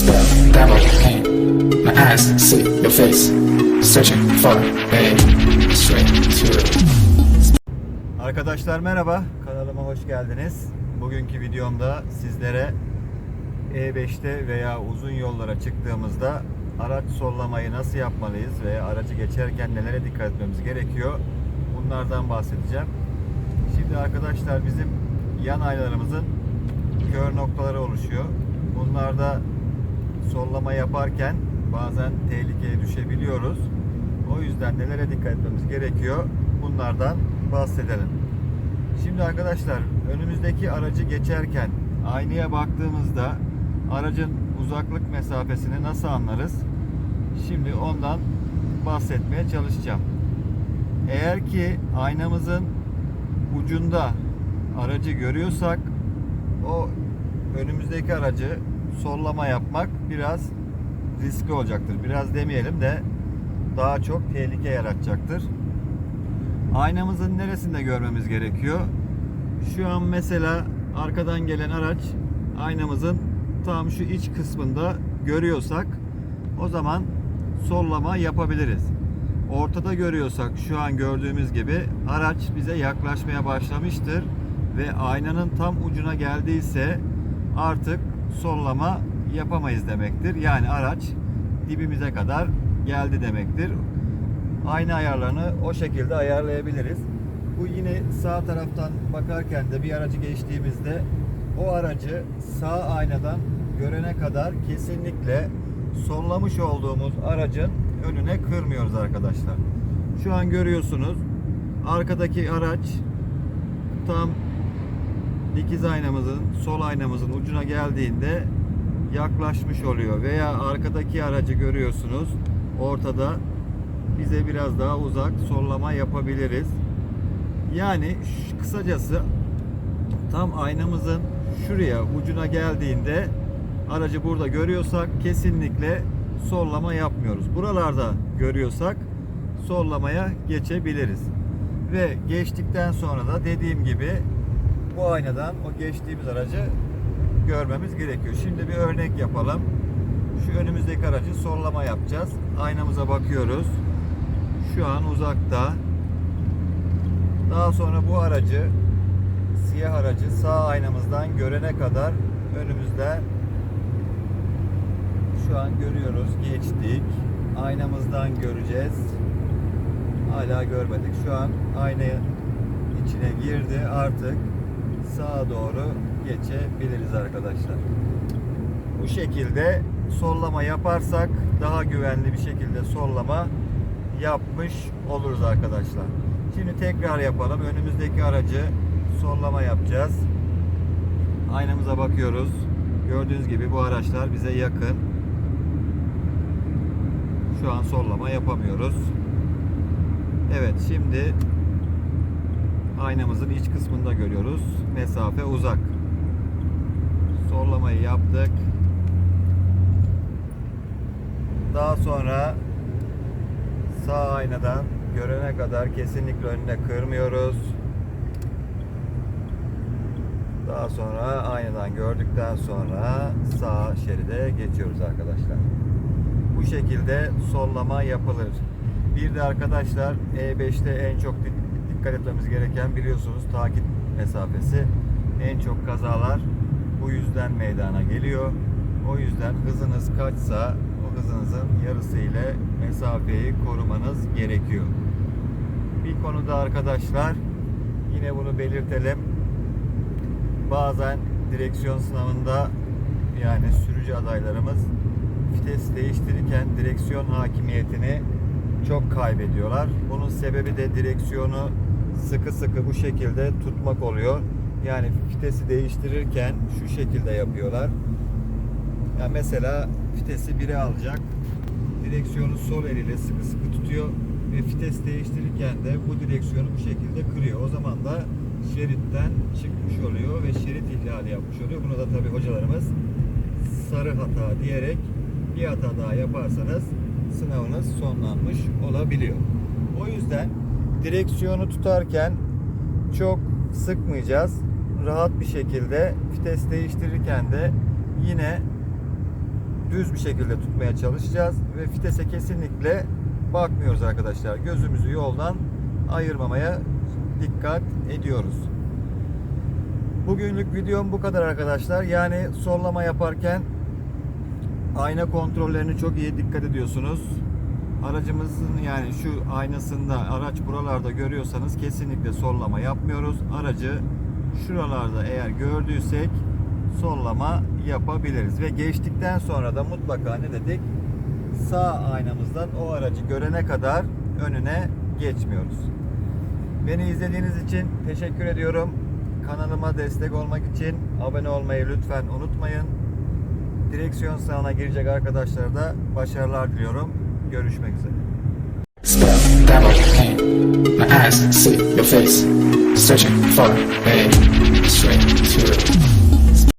spell, dabble, pain. My eyes see your face, searching for a straight to Arkadaşlar merhaba, kanalıma hoş geldiniz. Bugünkü videomda sizlere E5'te veya uzun yollara çıktığımızda araç sollamayı nasıl yapmalıyız ve aracı geçerken nelere dikkat etmemiz gerekiyor bunlardan bahsedeceğim. Şimdi arkadaşlar bizim yan aynalarımızın kör noktaları oluşuyor. Bunlarda sollama yaparken bazen tehlikeye düşebiliyoruz. O yüzden nelere dikkat etmemiz gerekiyor bunlardan bahsedelim. Şimdi arkadaşlar önümüzdeki aracı geçerken aynaya baktığımızda aracın uzaklık mesafesini nasıl anlarız? Şimdi ondan bahsetmeye çalışacağım. Eğer ki aynamızın ucunda aracı görüyorsak o önümüzdeki aracı sollama yapmak biraz riskli olacaktır. Biraz demeyelim de daha çok tehlike yaratacaktır. Aynamızın neresinde görmemiz gerekiyor? Şu an mesela arkadan gelen araç aynamızın tam şu iç kısmında görüyorsak o zaman sollama yapabiliriz. Ortada görüyorsak şu an gördüğümüz gibi araç bize yaklaşmaya başlamıştır ve aynanın tam ucuna geldiyse artık sollama yapamayız demektir. Yani araç dibimize kadar geldi demektir. Ayna ayarlarını o şekilde ayarlayabiliriz. Bu yine sağ taraftan bakarken de bir aracı geçtiğimizde o aracı sağ aynadan görene kadar kesinlikle sollamış olduğumuz aracın önüne kırmıyoruz arkadaşlar. Şu an görüyorsunuz arkadaki araç tam dikiz aynamızın sol aynamızın ucuna geldiğinde yaklaşmış oluyor veya arkadaki aracı görüyorsunuz ortada bize biraz daha uzak sollama yapabiliriz. Yani kısacası tam aynamızın şuraya ucuna geldiğinde aracı burada görüyorsak kesinlikle sollama yapmıyoruz. Buralarda görüyorsak sollamaya geçebiliriz. Ve geçtikten sonra da dediğim gibi bu aynadan o geçtiğimiz aracı görmemiz gerekiyor. Şimdi bir örnek yapalım. Şu önümüzdeki aracı sollama yapacağız. Aynamıza bakıyoruz. Şu an uzakta. Daha sonra bu aracı siyah aracı sağ aynamızdan görene kadar önümüzde şu an görüyoruz. Geçtik. Aynamızdan göreceğiz. Hala görmedik. Şu an aynaya içine girdi. Artık sağa doğru geçebiliriz arkadaşlar. Bu şekilde sollama yaparsak daha güvenli bir şekilde sollama yapmış oluruz arkadaşlar. Şimdi tekrar yapalım. Önümüzdeki aracı sollama yapacağız. Aynamıza bakıyoruz. Gördüğünüz gibi bu araçlar bize yakın. Şu an sollama yapamıyoruz. Evet şimdi aynamızın iç kısmında görüyoruz. Mesafe uzak. Sollamayı yaptık. Daha sonra sağ aynadan görene kadar kesinlikle önüne kırmıyoruz. Daha sonra aynadan gördükten sonra sağ şeride geçiyoruz arkadaşlar. Bu şekilde sollama yapılır. Bir de arkadaşlar E5'te en çok dikkat etmemiz gereken biliyorsunuz takip mesafesi. En çok kazalar bu yüzden meydana geliyor. O yüzden hızınız kaçsa o hızınızın yarısı ile mesafeyi korumanız gerekiyor. Bir konuda arkadaşlar yine bunu belirtelim. Bazen direksiyon sınavında yani sürücü adaylarımız vites değiştirirken direksiyon hakimiyetini çok kaybediyorlar. Bunun sebebi de direksiyonu sıkı sıkı bu şekilde tutmak oluyor. Yani vitesi değiştirirken şu şekilde yapıyorlar. Ya mesela vitesi 1'e alacak. Direksiyonu sol eliyle sıkı sıkı tutuyor ve vites değiştirirken de bu direksiyonu bu şekilde kırıyor. O zaman da şeritten çıkmış oluyor ve şerit ihlali yapmış oluyor. Bunu da tabii hocalarımız sarı hata diyerek bir hata daha yaparsanız sınavınız sonlanmış olabiliyor. O yüzden direksiyonu tutarken çok sıkmayacağız. Rahat bir şekilde vites değiştirirken de yine düz bir şekilde tutmaya çalışacağız ve vitese kesinlikle bakmıyoruz arkadaşlar. Gözümüzü yoldan ayırmamaya dikkat ediyoruz. Bugünlük videom bu kadar arkadaşlar. Yani sollama yaparken ayna kontrollerine çok iyi dikkat ediyorsunuz. Aracımızın yani şu aynasında araç buralarda görüyorsanız kesinlikle sollama yapmıyoruz. Aracı şuralarda eğer gördüysek sollama yapabiliriz. Ve geçtikten sonra da mutlaka ne dedik? Sağ aynamızdan o aracı görene kadar önüne geçmiyoruz. Beni izlediğiniz için teşekkür ediyorum. Kanalıma destek olmak için abone olmayı lütfen unutmayın. Direksiyon sağına girecek arkadaşlara da başarılar diliyorum. Görüşmek üzere. Spell,